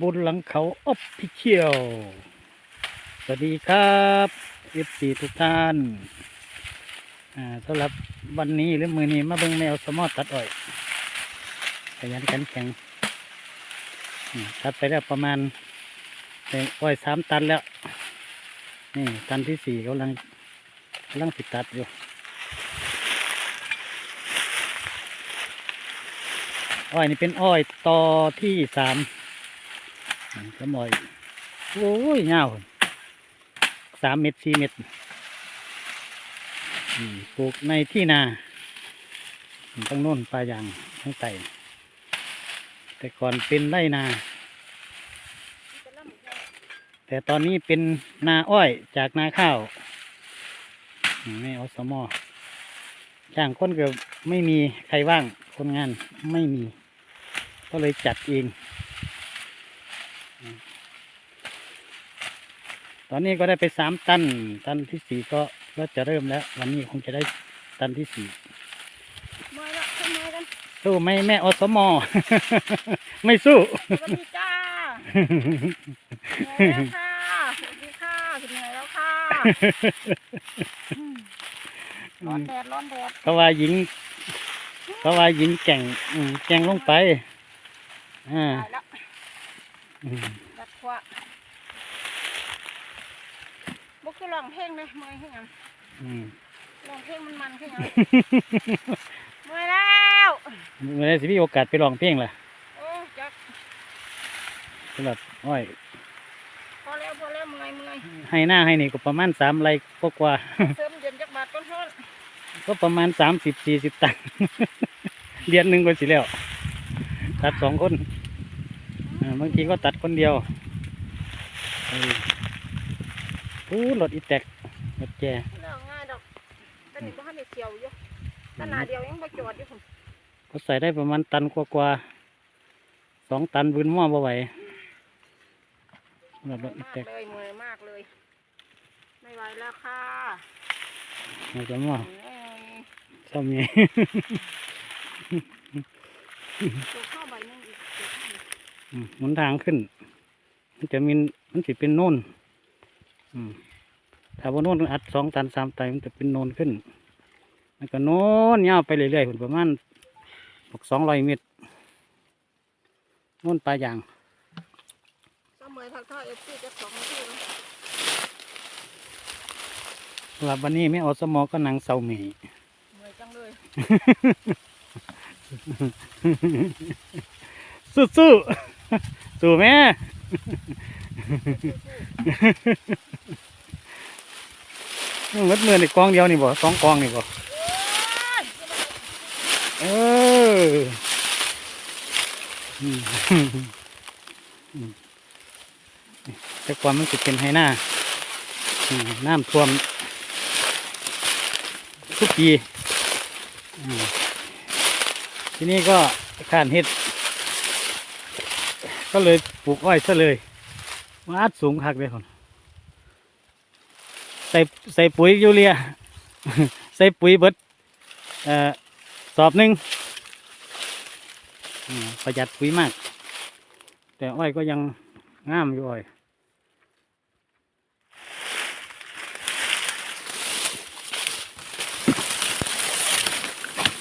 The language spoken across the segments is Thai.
บุญหลังเขาออฟฟิเชียลสวัสดีครับเอฟซีทุกท่านอ่าสำหรับวันนี้หรือมือนี้มาเบิ่งแมวสมอตัดอ้อยขยันขันแข็งตัดไปแล้วประมาณอ้อยสามตันแล้ว นี่ตันที่สี่กำลังกำลังติดตัดอยู่อ้อยนี่เป็นอ้อยต่อที่สาม อืมก็มอยโอ้ยเงาสามเม็ดสี่เม็ดปลูกในที่นาต้องโน่นปลายางทั้งไตแต่ก่อนเป็นไรนา แต่ตอนนี้เป็นนาอ้อยจากนาข้าวอืมไม่เอาสมอจ้างคนเก็ไม่มีใครว่างคนงานไม่มี ก็เลยจัดเองอืม ตอนนี้ก็ได้ไปสามตัน ตันที่สี่ก็ก็จะเริ่มแล้ว วันนี้คงจะได้ตันที่สี่มาละขึ้นมากันสู้ไหม่แม่อสมอ ไม่สู้สวัสดีจ้าเหนื่อยแล้วค่ะสวัสดีค่ะถึงเหนื่อยแล้วค่ะอืมร้อนแดดร้อนแดดเขาว่าหญิงเขาว่าหญิงแก่งอืมแก่งลงไปอ่าตายแล้วอืมดัดขวา บุกคือร้องเพลงเลยเมื่อยขึ้นยังอืมร้องเพลงมันมันขึ้นยังเมื่อยแล้วเมื่อไรสิมีโอกาสไปร้องเพลงล่ะโอ้จักสำหรับอ้อยพอแล้วพอแล้วเมื่อยเมื่อยให้หน้าให้นี่ก็ประมาณสามไรกว่าๆเสริมเย็นจักบาทก้อนท้อนก็ประมาณสามสิบสี่สิบตันเดือนหนึ่งก็สิแล้วตัดสองคนอ่าบางทีก็ตัดคนเดียวเออพูดรถอีแตกรถแจเรื่องง่ายดอกแต่นี่ก็ให้เสียวอยู่ขนาดเดียวยังมาจอดอยู่ผมก็ใส่ได้ประมาณตันกว่าๆสองตันบืนหม้อบ่ไหวรถรถอีมากแตกเลยเมื่อยมากเลย ไม่ไหวแล้วค่ะมันจะหม้อเอ้ยชอบมีตัวข้าวใบหนึงอีกเดี๋ยวให้อืมหนทางขึ้น มันจะมีมันสิเป็นโน่นอืม ถ้าว่าโน่นอัดสองตันสามตันมันจะเป็นโน่นขึ้นมันก็โน่นยาวไปเรื่อยๆผลประมาณหกสองร้อยเมตรโน่นปลายางก็เมื่อยพักท่อเอฟซีจะสองนาทีแล้วสำหรับวันนี้ไม่เอาสมอก็นางเสาหมีเมื่อยจังเลยสู้สู้สู้แม่ มันเมื่อในกองเดียวนี่บ่สองกองนี่บ่โอ้ยเออแต่ความมันจะเป็นไฮหน้าน้ำท่วม ทุกปีทีนี้ก็ขานเห็ด ก็เลยปลูกอ้อยซะเลย มาอัดสูงคักเลยคนใส่ใส่ปุ๋ยยูเรีย ใส่ปุ๋ยเบิดเอ่อสอบหนึ่งประหยัดปุ๋ยมาก แต่อ้อยก็ยังงามอยู่อ้อย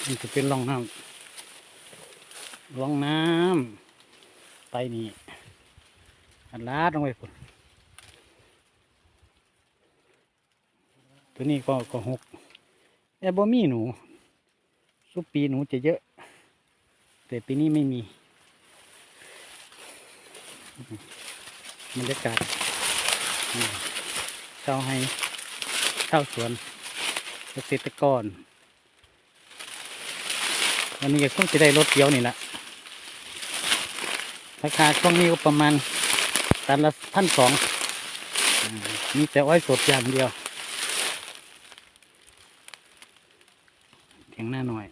นี่จะเป็นร่องน้ำร่องน้ำไปนี่ ลาดลงไปพุ่นตัวนี้ก็ก็หกแต่บ่มีหนูทุปีหนูจะเยอะ แต่ปีนี้ไม่มีบรรยากาศอืมชาให้ชาสวนเกษตรกรวันนี้ก็คงจะได้รถเดียวนี่แหละราคาช่วงนี้ก็ประมาณ ตันละพันสองมีแต่อ้อยสดอย่างเดียวเพียงหน้าหน่อย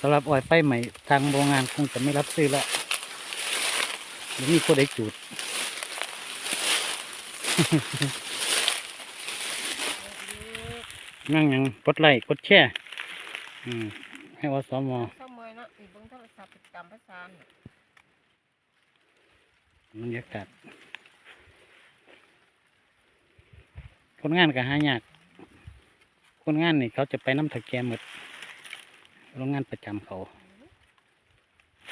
สำหรับอ้อยไฟใหม่ทางโรงงานคงจะไม่รับซื้อแล้วไม่มีคนได้จูดนั่งยังกดไลค์กดแชร์อืมให้วสมเข้าเมื่อยเนาะอีกเบิ่งโทรศัพท์ติดตามภาษาเนี่ย บรรยากาศคนงานก็หายาก คนงานนี่เขาจะไปน้ำถักแกหมดโรงงานประจำเขา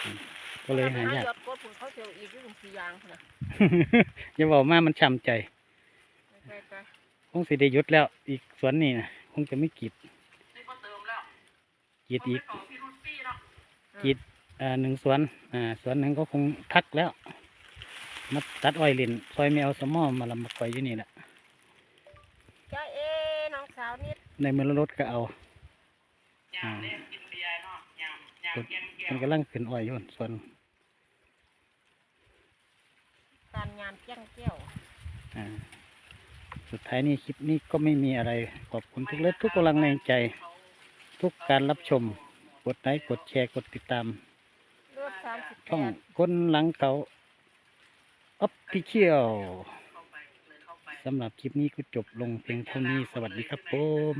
อืมก็เลยหายากยอดกดผลเขาเสียวอีกอยู่สี่อยางนะอย่าบอกมามันช้ำใจไปไปคงสิได้หยุดแล้ว อีกสวนนี่นะคงจะไม่กรีดนี่ก็เติมแล้วกรีดอีกต่อพี่รุ่นพี่เนาะกรีดอ่าหนึ่งสวนอ่าสวนหนึ่งก็คงทักแล้ว มาตัดอ้อยเลินซอยไม่เอาสมอมาลำมาคอยอยู่นี่แหละจ้าเอน้องสาวนิดในมือรถก็เอายามเล่นกินเบียร์เนาะยามยามเกียงเกียมันกำลังขึ้นอ้อยอยู่ส่วนการยามเกียงเกี้ยวอ่าสุดท้ายนี้คลิปนี้ก็ไม่มีอะไร ขอบคุณทุกเล็กทุกกำลังแรงใจ ทุกการรับชม กดไลค์กดแชร์กดติดตามเลือดสามสิบแปช่องดคนหลังเขา ออฟฟิเชียลสำหรับคลิปนี้ก็จบลงเพียงเท่านี้สวัสดีครับผม